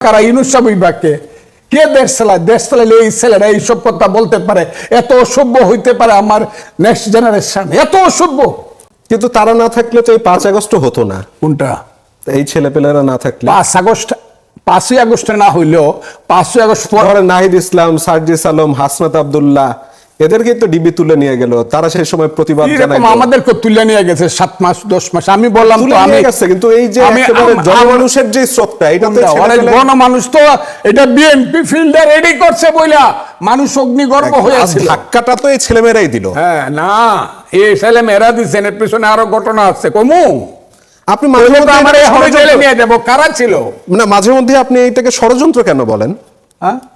কারা ইনুসা বিভাগকে কে দেশ চালায়? দেশ চালাইলে এই ছেলেরা এইসব কথা বলতে পারে। এত অসভ্য হইতে পারে আমার নেক্সট জেনারেশন এত অসভ্য। কিন্তু তারা না থাকলে তো এই পাঁচ আগস্ট হতো না। কোনটা? এই ছেলে পেলেরা না থাকলে। পাঁচ আগস্ট পাঁচই আগস্টে না হইলেও পাঁচই আগস্ট পরে নাহিদ ইসলাম সার্জিস আলম হাসনাত আব্দুল্লাহ এদেরকে তো ডিবি তুলে নিয়ে গেল তারা সেই সময় প্রতিবাদ জানায় আমাদেরকে তুলে নিয়ে গেছে সাত মাস দশ মাস। আমি বললাম তো আমি গেছে কিন্তু এই যে একেবারে জনমানুষের যে স্রোতটা এটা তো অনেক গণমানুষ তো এটা বিএনপি ফিল্ডে রেডি করছে বইলা। মানুষ অগ্নিগর্ভ আর হয়েছিল। ধাক্কাটা তো এই ছেলেমেয়েরাই দিল। হ্যাঁ না এই ছেলে মেয়েরা দিচ্ছেন এর পিছনে আরও ঘটনা আছে। কমু আপনি মাঝে মধ্যে কারা ছিল? না মাঝে মধ্যে আপনি এইটাকে ষড়যন্ত্র কেন বলেন? হ্যাঁ?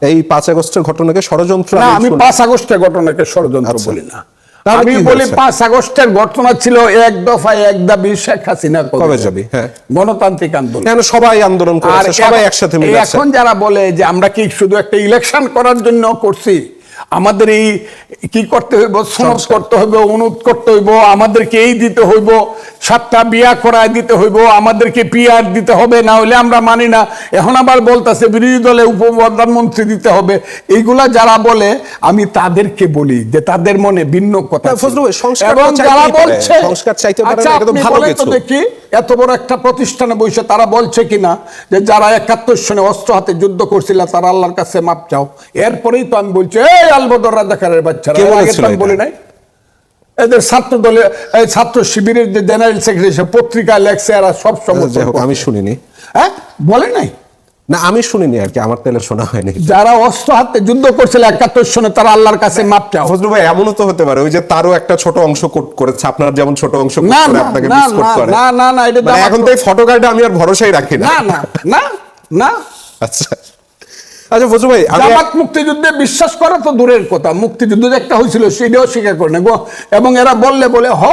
এই পাঁচ আগস্টের ঘটনাকে ষড়যন্ত্র না আমি পাঁচ আগস্টের ঘটনাকে ষড়যন্ত্র আচ্ছা। বলি না। আমি বলি পাঁচ আগস্টের ঘটনা ছিল এক দফায় এক দাবি শেখ হাসিনা কবে যাবি? হ্যাঁ। গণতান্ত্রিক আন্দোলন। কেন সবাই আন্দোলন করেছে? সবাই একসাথে মিলে এখন যারা বলে যে আমরা কি শুধু একটা ইলেকশন করার জন্য করছি আমাদের এই কি করতে হইব সনদ করতে হইব অনুরোধ করতে হইব আমাদেরকে এই দিতে হইব সাতটা বিয়া করায় দিতে হইব আমাদেরকে পিআর দিতে হবে না হলে আমরা মানি না। এখন আবার বলতেছে বিরোধী দলে উপপ্রধানমন্ত্রী দিতে হবে। এইগুলা যারা বলে আমি তাদেরকে বলি যে তাদের মনে ভিন্ন কথা এবং যারা বলছে আচ্ছা। দেখি এত বড় একটা প্রতিষ্ঠানে বসে তারা বলছে কিনা যে যারা একাত্তর সনে অস্ত্র হাতে যুদ্ধ করছিল তারা আল্লাহর কাছে মাপ চাও। এরপরেই তো আমি বলছি এই আলবদর রাজাকারের বাচ্চারা? বলি নাই। এদের ছাত্র দলে ছাত্র শিবিরের যে জেনারেল সেক্রেটারি পত্রিকা লেখছে এরা সব সময় আমি শুনিনি। হ্যাঁ? বলে নাই? না আমি শুনিনি আর কি আমার তেলে শোনা হয়নি। যারা অস্ত্র হাতে যুদ্ধ করছিল একাত্তর সনে তারা আল্লাহর কাছে মাপ চাও। ফজলু ভাই এমনও তো হতে পারে ওই যে তারও একটা ছোট অংশ কোট করেছে আপনার যেমন ছোট অংশ কোট না, আপনাকে না, করে। না, না, না, এটা মানে এখন তো এই ফটো কার্ডে আমি আর ভরসাই রাখি না না না না। আচ্ছা। আচ্ছা ভাই জামাত মুক্তিযুদ্ধে বিশ্বাস করা তো দূরের কথা। মুক্তিযুদ্ধ একটা হয়েছিল সেটাও স্বীকার করে না এবং এরা বললে বলে হ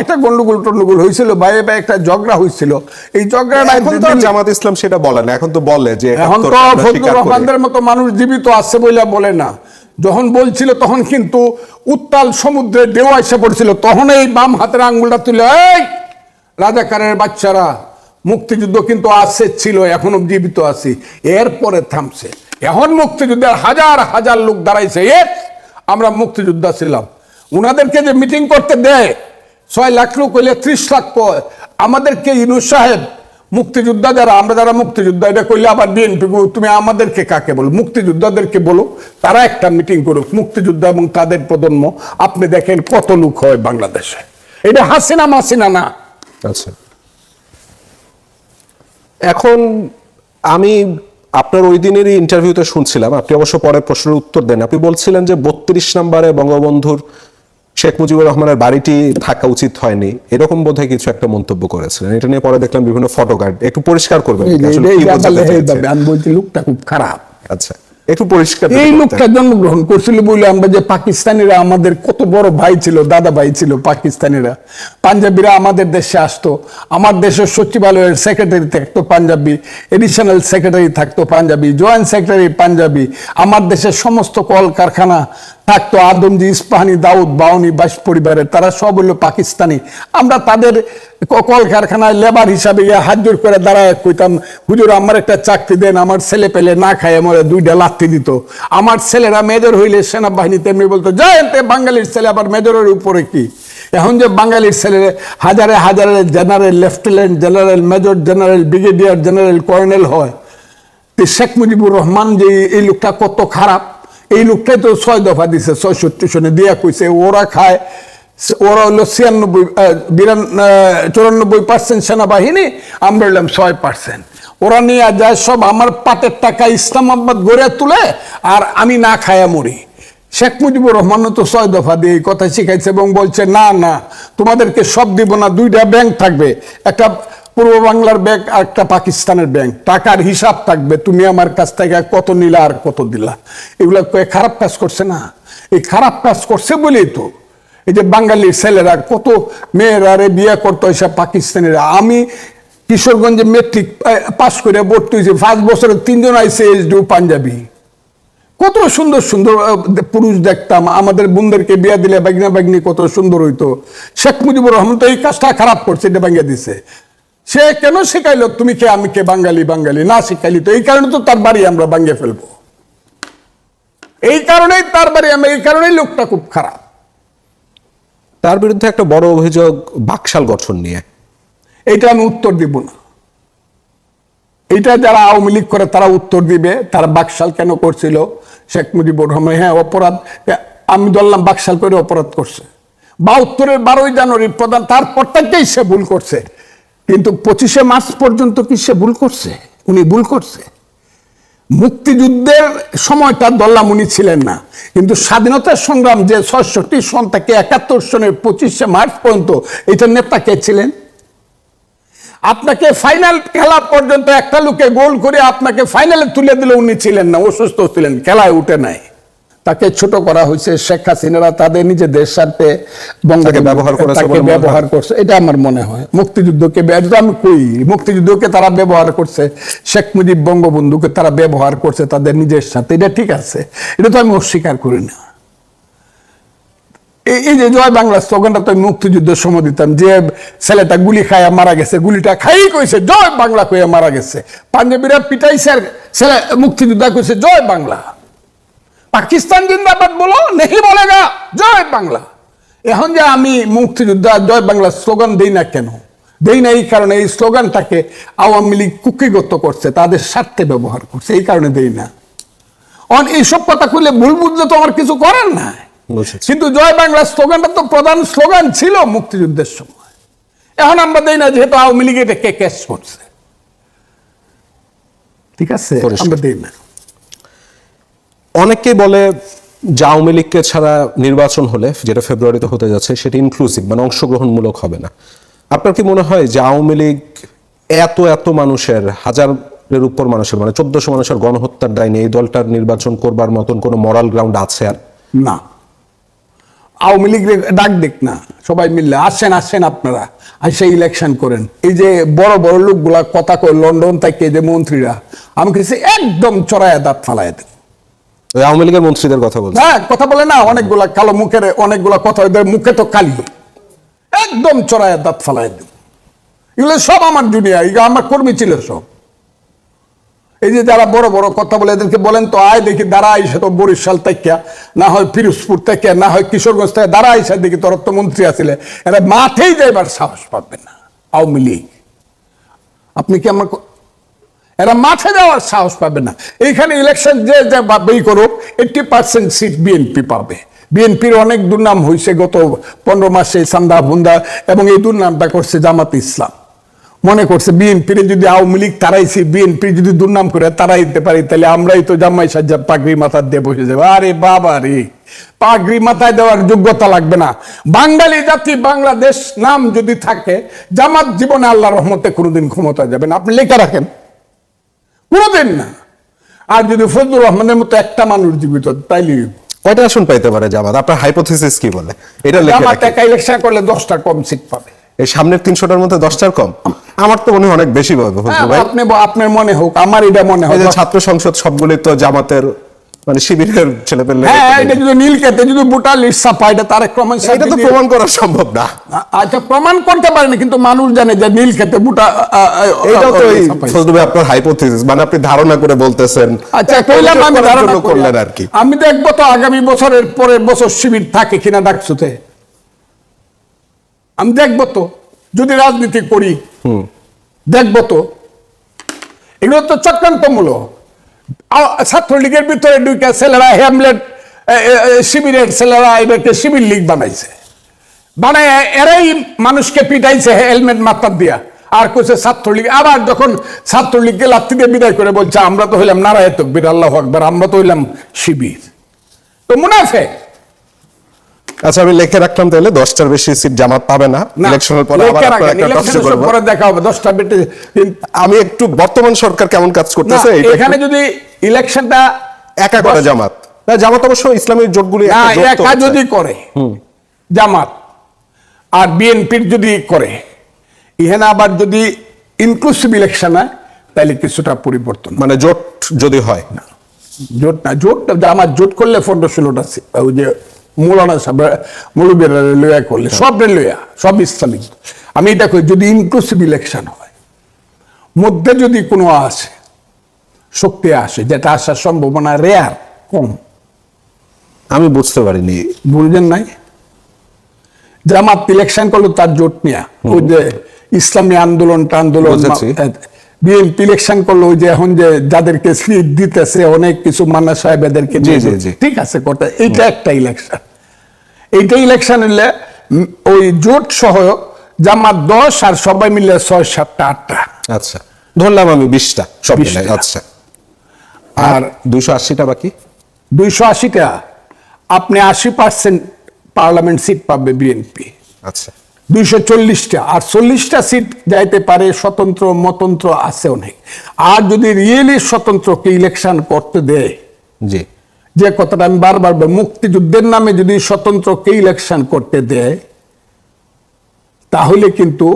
এটা গন্ডগোল টন্ডগোল হয়েছিল বাইরে বাইরে একটা ঝগড়া হয়েছিল। এই ঝগড়াটা এখন তো জামাত ইসলাম সেটা বলে না এখন তো বলে যে এখন তো ফজলুর রহমানদের মতো মানুষ জীবিত আছে বলে বলে না। যখন বলছিল তখন কিন্তু উত্তাল সমুদ্রে ঢেউ এসে পড়ছিল। তখন এই বাম হাতের আঙ্গুলটা তুলে এই রাজাকারের বাচ্চারা মুক্তিযুদ্ধ কিন্তু আছে ছিল এখনও জীবিত আছি। এরপরে থামছে। এখন মুক্তিযুদ্ধের হাজার হাজার লোক দাঁড়াইছে এ আমরা মুক্তিযোদ্ধা ছিলাম। উনাদেরকে যে মিটিং করতে দেয়, ছয় লাখ লোক হইলে ত্রিশ লাখ প- আমাদেরকে ইনুস সাহেব, মুক্তিযোদ্ধা যারা, আমরা যারা মুক্তিযোদ্ধা, এটা করলে আবার বিএনপি তুমি আমাদেরকে কাকে বলো? মুক্তিযোদ্ধাদেরকে বলো তারা একটা মিটিং করুক, মুক্তিযোদ্ধা এবং তাদের প্রজন্ম, আপনি দেখেন কত লোক হয় বাংলাদেশে। এটা হাসিনা মাসিনা না। আচ্ছা। এখন আমি আপনার ওই দিনেরই ইন্টারভিউতে শুনছিলাম আপনি অবশ্য পরের প্রশ্নের উত্তর দেন। আপনি বলছিলেন যে বত্রিশ নম্বরে বঙ্গবন্ধুর শেখ মুজিবুর রহমানের বাড়িটি থাকা উচিত হয়নি। এরকম বোধহয় কিছু একটা মন্তব্য করেছিলেন। এটা নিয়ে পরে দেখলাম বিভিন্ন ফটো কার্ড একটু পরিষ্কার করবেন। লোকটা খুব খারাপ। আচ্ছা। একটু পরিষ্কার এই লোকটা জন্মগ্রহণ করছিল বলে আমরা যে পাকিস্তানিরা আমাদের কত বড় ভাই ছিল দাদা ভাই ছিল পাকিস্তানিরা। পাঞ্জাবিরা আমাদের দেশে আসতো আমার দেশের সচিবালয়ের সেক্রেটারি থাকতো পাঞ্জাবি এডিশনাল সেক্রেটারি থাকতো পাঞ্জাবি জয়েন্ট সেক্রেটারি পাঞ্জাবি আমার দেশের সমস্ত কল কারখানা থাকতো আদমজি ইস্পাহানি, দাউদ, বাউনি, বাইশ পরিবারের, তারা সব হলো পাকিস্তানি। আমরা তাদের কলকারখানায় লেবার হিসাবে গিয়ে হাত জোর করে দাঁড়ায় কইতাম, হুজুর, আমার একটা চাকরি দেন, আমার ছেলে পেলে না খায় মরে দুইটা লাথি দিত। আমার ছেলেরা মেজর হইলে সেনাবাহিনীতে এমনি বলতো যায় বাঙালির ছেলে, আবার মেজরের উপরে কি? এখন যে বাঙালির ছেলে হাজারে হাজারে general lieutenant, general major, general brigadier, general colonel হয়। শেখ মুজিবুর রহমান যে এই লোকটা কত খারাপ এই লোকটাই তো ছয় দফা দিছে ছয়ষট্টি সনে দিয়া কইছে, ওরা খায়, ওরা হলো ছিয়ানব্বই বিরান চুরানব্বই পার্সেন্ট সেনাবাহিনী, আমরা হলাম ছয় পার্সেন্ট। ওরা নিয়ে যায় সব আমার পাটের টাকা ইসলামাবাদ গড়ে তুলে, আর আমি না খায়া মরি। শেখ মুজিবুর রহমান তো ছয় দফা দিয়ে এই কথা শিখাইছে এবং বলছে, না না, তোমাদেরকে সব দিব না, দুইটা ব্যাংক থাকবে, একটা পূর্ব বাংলার ব্যাংক আর একটা পাকিস্তানের ব্যাংক। টাকার হিসাব থাকবে, তুমি আমার কাছ থেকে কত নিলা আর কত দিলা। এগুলো খারাপ কাজ করছে না। এই খারাপ কাজ করছে বলেই তো এই যে বাঙালির ছেলেরা কত মেয়েরা রে বিয়ে করতো এসব পাকিস্তানিরা। আমি কিশোরগঞ্জে মেট্রিক পাস করে ভর্তি হয়েছি, পাঁচ বছরে তিনজন আইসে এসডিও পাঞ্জাবি। কত সুন্দর সুন্দর পুরুষ দেখতাম, আমাদের বোনদেরকে বিয়া দিলে বাগনা বাগনি কত সুন্দর হইতো। শেখ মুজিবুর রহমান তো এই কাজটা খারাপ করছে, এটা ভাঙিয়ে দিছে। সে কেন শেখাইলো? তুমি কে আমি কে বাঙালি বাঙালি না শেখাইলি তো? এই কারণে তো তার বাড়ি আমরা ভাঙিয়ে ফেলব। এই কারণেই তার বাড়ি আমরা এই কারণেই লোকটা খুব খারাপ। তার বিরুদ্ধে একটা বড় অভিযোগ বাকশাল গঠন নিয়ে। এইটা আমি উত্তর দিব না। এইটা যারা আওয়ামী লীগ করে তারা উত্তর দিবে। তারা বাকশাল কেন করছিল? শেখ মুজিবুর রহমান হ্যাঁ অপরাধ আমি ধরলাম বাকশাল করে অপরাধ করছে। বা উত্তরের বারোই জানুয়ারি প্রধান তারপর থেকেই সে ভুল করছে। কিন্তু পঁচিশে মার্চ পর্যন্ত কি সে ভুল করছে? উনি ভুল করছে। মুক্তিযুদ্ধের সময়টা দল্লাম উনি ছিলেন না। কিন্তু স্বাধীনতা সংগ্রাম যে ছয়ষট্টি সন থেকে একাত্তর সনের পঁচিশে মার্চ পর্যন্ত এটা নেতা কে ছিলেন? আপনাকে ফাইনাল খেলা পর্যন্ত একটা লোকে গোল করে আপনাকে ফাইনালে তুলে দিলে উনি ছিলেন না, অসুস্থ ছিলেন, খেলায় উঠে নাই। তাকে ছোট করা হয়েছে শেখ হাসিনারা তাদের নিজেদের স্বার্থে বঙ্গকে ব্যবহার করেছে। ব্যবহার করছে। এটা আমার মনে হয়। মুক্তিযুদ্ধকে আমি কই? মুক্তিযুদ্ধকে তারা ব্যবহার করছে শেখ মুজিব বঙ্গবন্ধুকে তারা ব্যবহার করছে তাদের নিজের সাথে। এটা ঠিক আছে। এটা তো আমি অস্বীকার করি না। এই- যে জয় বাংলা স্লোগানটা তো আমি মুক্তিযুদ্ধের সময় দিতাম যে ছেলেটা গুলি খায়া মারা গেছে গুলিটা খাই কইছে জয় বাংলা কইয়া মারা গেছে। পাঞ্জাবিরা পিটাইছে ছেলে মুক্তিযোদ্ধা কইছে জয় বাংলা। পাকিস্তান জিন্দাবাদ বলো নেই বলেগা। জয় বাংলা। এখন যে আমি মুক্তিযোদ্ধা জয় বাংলা স্লোগান দেই না কেন? দেই না এই কারণে এই স্লোগানটাকে আওয়ামী লীগ কুকিগত করছে তাদের স্বার্থে ব্যবহার করছে এই কারণে দেই না। অন এইসব কথা খুলে ভুল বুঝলে তো আমার কিছু করার নাই। বুঝেছি। কিন্তু জয় বাংলা স্লোগানটা তো প্রধান স্লোগান ছিল মুক্তিযুদ্ধের সময়। এখন আমরা দেই না যেহেতু আওয়ামী লীগ এটাকে ক্যাশ করছে। ঠিক আছে? আমরা দেই না। অনেকেই বলে যে আওয়ামী লীগকে ছাড়া নির্বাচন হলে, যেটা ফেব্রুয়ারিতে হতে যাচ্ছে, সেটা ইনক্লুসিভ মানে অংশগ্রহণমূলক হবে না। আপনার কি মনে হয় যে আওয়ামী লীগ এত এত মানুষের, হাজারের উপর মানুষের মানে চোদ্দশো মানুষের গণহত্যার দায় নিয়ে এই দলটার নির্বাচন করবার মতন কোনো মরাল গ্রাউন্ড আছে আর? না। আওয়ামী লীগ ডাক দেখ না, সবাই মিললে আসেন আসেন আপনারা আসে ইলেকশন করেন। এই যে বড় বড় লোকগুলা কথা কয় লন্ডন থেকে যে মন্ত্রীরা আমি কিছু একদম চড়ায় দাঁত ফালায় দেন আওয়ামী লীগের মন্ত্রীদের কথা হ্যাঁ কথা বলে না কালো মুখের কথা ওদের মুখে তো কালি। একদম দাঁত এগুলো সব আমার জুনিয়া এগুলো আমার কর্মী ছিল সব। এই যে যারা বড় বড় কথা বলে এদেরকে বলেন তো, আয় দেখি, দাঁড়া আইসে তো বরিশাল থেকে, না হয় ফিরোজপুর থেকে, না হয় কিশোরগঞ্জ থেকে, দাঁড়া আইসা দেখি তোর তো মন্ত্রী আছিলে এরা মাঠেই যাইবার সাহস পাবে না, আওয়ামী লীগ। আপনি কি আমার এরা মাঠে যাওয়ার সাহস পাবে না। এইখানে ইলেকশন যে যে করুক এইটটি পার্সেন্ট সিট বিএনপি পাবে। বিএনপির অনেক দুর্নাম হয়েছে গত পনেরো মাসে সান্দা বুন্দা এবং এই দুর্নামটা করছে জামাত ইসলাম। মনে করছে বিএনপির যদি আওয়ামী লীগ তারাইছি বিএনপি যদি দুর্নাম করে তারাই দিতে পারি, তাহলে আমরাই তো জামাই সাজ্জা পাগড়ি মাথার দিয়ে বসে যাব। আরে বাবা রে, পাগড়ি মাথায় দেওয়ার যোগ্যতা লাগবে না। বাঙালি জাতি, বাংলাদেশ নাম যদি থাকে, জামাত জীবনে আল্লাহ রহমতে কোনোদিন ক্ষমতা যাবে না। আপনি লেখা রাখেন। কোনোদিন না। আর যদি ফজলুর রহমানের মতো একটা মানুষ জীবিত তাইলে কয়টা আসন পাইতে পারে জামাত? আপনার হাইপোথিসিস কি বলে? এটা লেখে জামাত। একা ইলেকশন করলে দশটা কম সিট পাবে। এই সামনের তিনশোটার মধ্যে দশটার কম? আমার তো মনে হয় অনেক বেশি পাবে হ্যাঁ, ভাই। আপনি আপনার মনে হোক আমার এটা মনে হয়। যে ছাত্র সংসদ সবগুলি তো জামাতের মানে শিবিরের ছেলে পেলে হ্যাঁ এটা যদি নীল কেটে যদি বুটা এটা তার এটা তো প্রমাণ করা সম্ভব না। আচ্ছা প্রমাণ করতে কিন্তু মানুষ জানে যে বুটা তো আপনার হাইপোথিসিস মানে আপনি ধারণা করে বলতেছেন। আচ্ছা কইলাম আমি ধারণা করলেন আর কি। আমি দেখব তো আগামী বছরের পরের বছর শিবির থাকে কিনা ডাকছুতে আমি দেখব তো যদি রাজনীতি করি। দেখব তো। এগুলো তো চক্রান্তমূলক। ছাত্রলীগের ভিতরে দুইটা ছেলেরা হ্যামলেট শিবিরের ছেলেরা এদেরকে শিবির লীগ বানাইছে। বানায় এরাই মানুষকে পিটাইছে হেলমেট মাথার দিয়া। আর কইছে ছাত্রলীগ, আবার যখন ছাত্রলীগকে লাত্তিতে দিয়ে বিদায় করে বলছে, আমরা তো হইলাম নারায় তকবির, আল্লাহ আকবর, আমরা তো হইলাম শিবির। তো মুনাফে আচ্ছা আমি লিখে রাখলাম তাহলে দশটার বেশি সিট জামাত পাবে না। ইলেকশনের পরে আবার একটা পরে দেখা হবে দশটা বেটে আমি একটু বর্তমান সরকার কেমন কাজ করতেছে এখানে যদি ইলেকশনটা একা করে জামাত। না জামাত অবশ্য ইসলামিক জোটগুলি একা যদি করে জামাত আর বিএনপির যদি করে ইহানে আবার যদি ইনক্লুসিভ ইলেকশন হয় তাহলে কিছুটা পরিবর্তন মানে জোট যদি হয়। না জোট না জোট জামাত জোট করলে পনেরো ষোলোটা ওই যে মৌলানা সাহেব মৌলবীরা লইয়া করলে সব লইয়া সব ইসলামিক আমি এটা কই যদি ইনক্লুসিভ ইলেকশন হয় মধ্যে যদি কোনো আসে শক্তি আসে যেটা আসার সম্ভাবনা রেয়ার কম। আমি বুঝতে পারিনি। বুঝলেন নাই? জামাত ইলেকশন করল তার জোট নিয়ে। ওই যে ইসলামী আন্দোলন আন্দোলন। বিএনপি ইলেকশন করল যে এখন যে যাদেরকে সিট দিতেছে অনেক কিছু মান্না সাহেব এদেরকে। ঠিক আছে কথা এইটা একটা ইলেকশন এইটা ইলেকশন হলে ওই জোট সহ জামাত দশ আর সবাই মিলে ছয় সাতটা আটটা। আচ্ছা। ধরলাম আমি বিশটা সব আচ্ছা। আর দুইশো আশিটা বাকি? দুইশো আশিটা আপনি আশি পার্সেন্ট পার্লামেন্ট সিট পাবে বিএনপি। আচ্ছা। দুইশো চল্লিশটা। আর চল্লিশটা সিট যাইতে পারে স্বতন্ত্র মতন্ত্র আছে অনেক। আর যদি রিয়েলি স্বতন্ত্রকে ইলেকশন করতে দেয় জি। যে কথাটা আমি বারবার মুক্তিযুদ্ধের নামে যদি স্বতন্ত্রকে ইলেকশন করতে দেয় তাহলে কিন্তু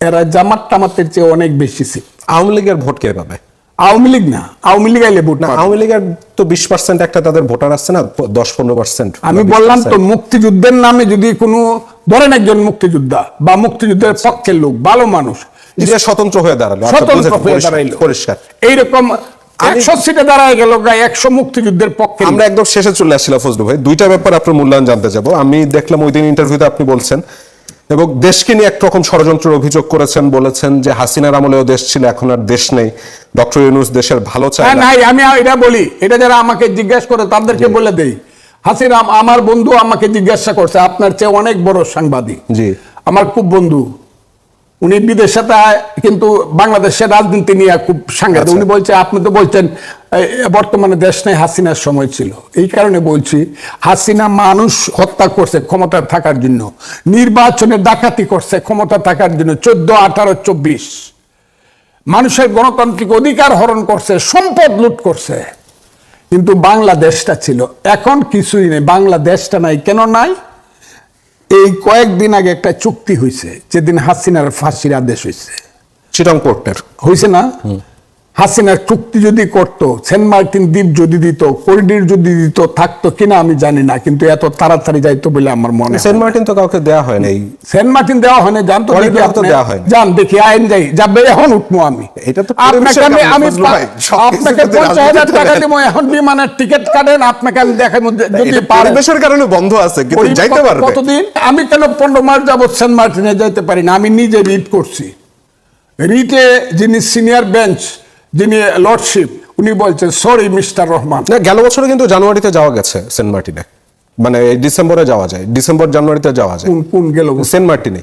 এরা জামাত টামাতের চেয়ে অনেক বেশি সিট আওয়ামী লীগের ভোট কে পাবে? আওয়ামী লীগ না আওয়ামী লীগ আইলে ভোট না। আওয়ামী লীগের তো বিশ পার্সেন্ট একটা তাদের ভোটার আছে না দশ পনেরো পার্সেন্ট আমি বললাম তো মুক্তিযুদ্ধের নামে যদি কোনো ধরেন একজন মুক্তিযোদ্ধা বা মুক্তিযুদ্ধের পক্ষের লোক ভালো মানুষ যে স্বতন্ত্র হয়ে দাঁড়াল আচ্ছা, স্বতন্ত্র হয়ে দাঁড়াইলো। পরিষ্কার। এইরকম একশো সিটে দাঁড়ায় গেল একশো মুক্তিযুদ্ধের পক্ষে আমরা একদম শেষে চলে আসছিলাম ফজলু ভাই। দুইটা ব্যাপার আপনার মূল্যায়ন জানতে যাব। আমি দেখলাম ওই দিন ইন্টারভিউতে আপনি বলছেন এবং দেশকে নিয়ে একরকম ষড়যন্ত্রের অভিযোগ করেছেন বলেছেন যে হাসিনার আমলেও দেশ ছিল এখন আর দেশ নেই। ডক্টর ইউনুস দেশের ভালো চায় হ্যাঁ না। নাই আমি এটা বলি এটা যারা আমাকে জিজ্ঞাসা করে তাদেরকে বলে দেই। হাসিনা আমার বন্ধু আমাকে জিজ্ঞাসা করছে আপনার চেয়ে অনেক বড় সাংবাদিক। জি। আমার খুব বন্ধু। উনি বিদেশে কিন্তু বাংলাদেশের রাজনীতি নিয়ে খুব সাংঘাতিক। আচ্ছা। উনি বলছে আপনি তো বলছেন বর্তমানে দেশ নেই হাসিনার সময় ছিল। এই কারণে বলছি হাসিনা মানুষ হত্যা করছে ক্ষমতা থাকার জন্য। নির্বাচনে ডাকাতি করছে ক্ষমতা থাকার জন্য চোদ্দ আঠারো চব্বিশ। মানুষের গণতান্ত্রিক অধিকার হরণ করছে সম্পদ লুট করছে। কিন্তু বাংলাদেশটা ছিল এখন কিছুই নেই বাংলাদেশটা নাই কেন নাই? এই কয়েকদিন আগে একটা চুক্তি হয়েছে যেদিন হাসিনার ফাঁসির আদেশ হয়েছে চিটং কোর্টের। হয়েছে না? হাসিনার চুক্তি যদি করত সেন্ট মার্টিন দ্বীপ যদি দিত করিডোর যদি দিত থাকতো কিনা আমি জানি না কিন্তু এত তাড়াতাড়ি যাইতো বলে আমার মনে হয়। সেন্ট মার্টিন তো কাউকে দেয়া হয় নাই। সেন্ট মার্টিন দেওয়া জানতো Corridor দেখি তো দেওয়া হয়নি। যান দেখি আইন যাই যাবে এখন উঠবো আমি। এটা তো আপনাকে আমি আমি আপনাকে পঞ্চাশ হাজার টাকা। দিব এখন বিমানের টিকিট কাটেন আপনাকে আমি দেখাবো যদি পরিবেশের কারণে বন্ধ আছে কিন্তু যাইতে পারবে। কতদিন? আমি কেন পনেরো মাস যাবৎ সেন্ট মার্টিনে যাইতে পারি না? আমি নিজে রিড করছি। রিটে যিনি সিনিয়র বেঞ্চ যিনি লর্ডশিপ উনি বলছেন সরি মিস্টার রহমান। না গেল বছরে কিন্তু জানুয়ারিতে যাওয়া গেছে সেন্ট মার্টিনে। মানে ডিসেম্বরে যাওয়া যায় ডিসেম্বর জানুয়ারিতে যাওয়া যায়। কোন কোন গেল সেন্ট মার্টিনে।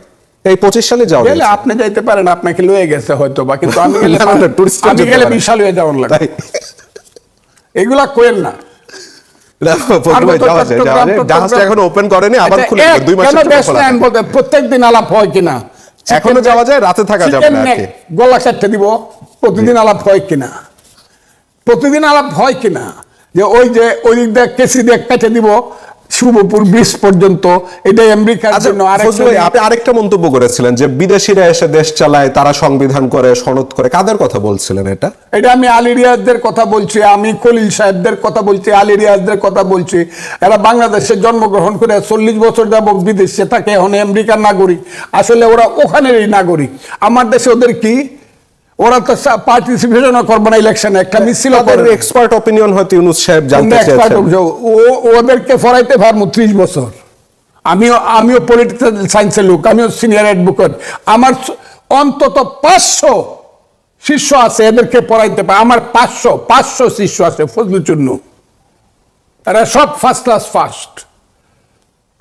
এই পঁচিশ সালে যাওয়া গেলে আপনি যাইতে পারেন আপনাকে লয়ে গেছে হয়তো বা কিন্তু আমি গেলে এর আমি গেলে বিশাল হয়ে যাওয়ার লাগে। এগুলা কোয়েন না। এখনও ওপেন করেনি আবার খুলে দুই প্রত্যেকদিন আলাপ হয় কিনা? এখনও যাওয়া যায় রাতে থাকা যাবে না। গলা চারটে দিব। প্রতিদিন আলাপ হয় কিনা? প্রতিদিন আলাপ হয় কিনা? যে ওই যে ওই দিক দিয়ে কেসি দিয়ে কেটে দিব শুভপুর ব্রিজ পর্যন্ত এটা আমেরিকার আচ্ছা, জন্য আপনি আরেকটা মন্তব্য করেছিলেন যে বিদেশিরা এসে দেশ চালায় তারা সংবিধান করে সনদ করে। কাদের কথা বলছিলেন এটা? এটা আমি আলী রিয়াজদের কথা বলছি আমি খলিল সাহেবদের কথা বলছি আলী রিয়াজদের কথা বলছি। এরা বাংলাদেশে জন্মগ্রহণ করে চল্লিশ বছর যাব বিদেশে থাকে এখন আমেরিকার নাগরিক। আসলে ওরা ওখানেরই নাগরিক। আমার দেশে ওদের কি? ওরা তো পার্টিসিপেশন করবে না ইলেকশনে একটা মিছিল তাদের করে এক্সপার্ট অপিনিয়ন হয়তো ইউনুস সাহেব জানতে চেয়েছেন। ও- ওদেরকে ফরাইতে পারব ত্রিশ বছর। আমিও আমিও পলিটিক্যাল সায়েন্সের লোক আমিও সিনিয়র অ্যাডভোকেট আমার অন্তত পাঁচশো শিষ্য আছে এদেরকে পড়াইতে পারে। আমার পাঁচশো পাঁচশো শিষ্য আছে ফজলুচূর্ণ এরা সব ফার্স্ট ক্লাস ফার্স্ট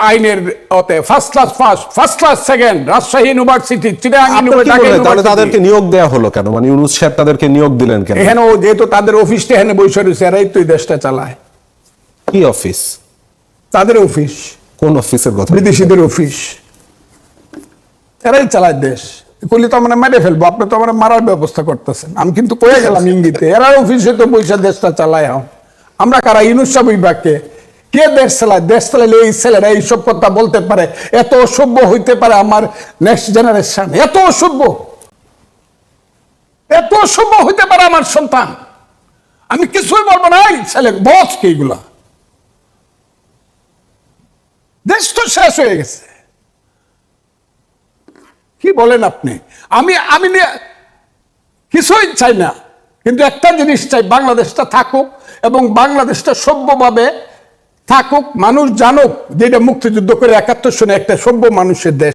আইনের ওতে first class first first class second Rajshahi university Chittagong university তাহলে তাদেরকে নিয়োগ দেওয়া হলো কেন? মানে ইউনুস সাহেব তাদেরকে নিয়োগ দিলেন কেন? এখানে ও যেহেতু তাদের অফিসটা এখানে বসে রয়েছে এরাই তো এই দেশটা চালায়। কি অফিস তাদের অফিস কোন অফিসের কথা? বিদেশিদের অফিস এরাই চালায় দেশ। করলে তো আমরা মেরে ফেলব আপনি তো আমরা মারার ব্যবস্থা করতেছেন। আমি কিন্তু কয়ে গেলাম ইঙ্গিতে এরা অফিসে তো পয়সা দেশটা চালায় আমরা কারা? ইনুসা বিভাগকে। কে দেশ চালায়? দেশ চালাইলে এই ছেলেরা এইসব কথা বলতে পারে। এত অসভ্য হইতে পারে আমার নেক্সট জেনারেশন এত অসভ্য। এত অসভ্য হইতে পারে আমার সন্তান। আমি কিছুই বলব না, এই ছেলে বস কি এগুলা? দেশ তো শেষ হয়ে গেছে। কি বলেন আপনি? আমি আমি কিছুই চাই না। কিন্তু একটা জিনিস চাই, বাংলাদেশটা থাকুক এবং বাংলাদেশটা সভ্যভাবে থাকুক মানুষ জানুক যে এটা মুক্তিযুদ্ধ করে একাত্তর সনে একটা সভ্য মানুষের দেশ।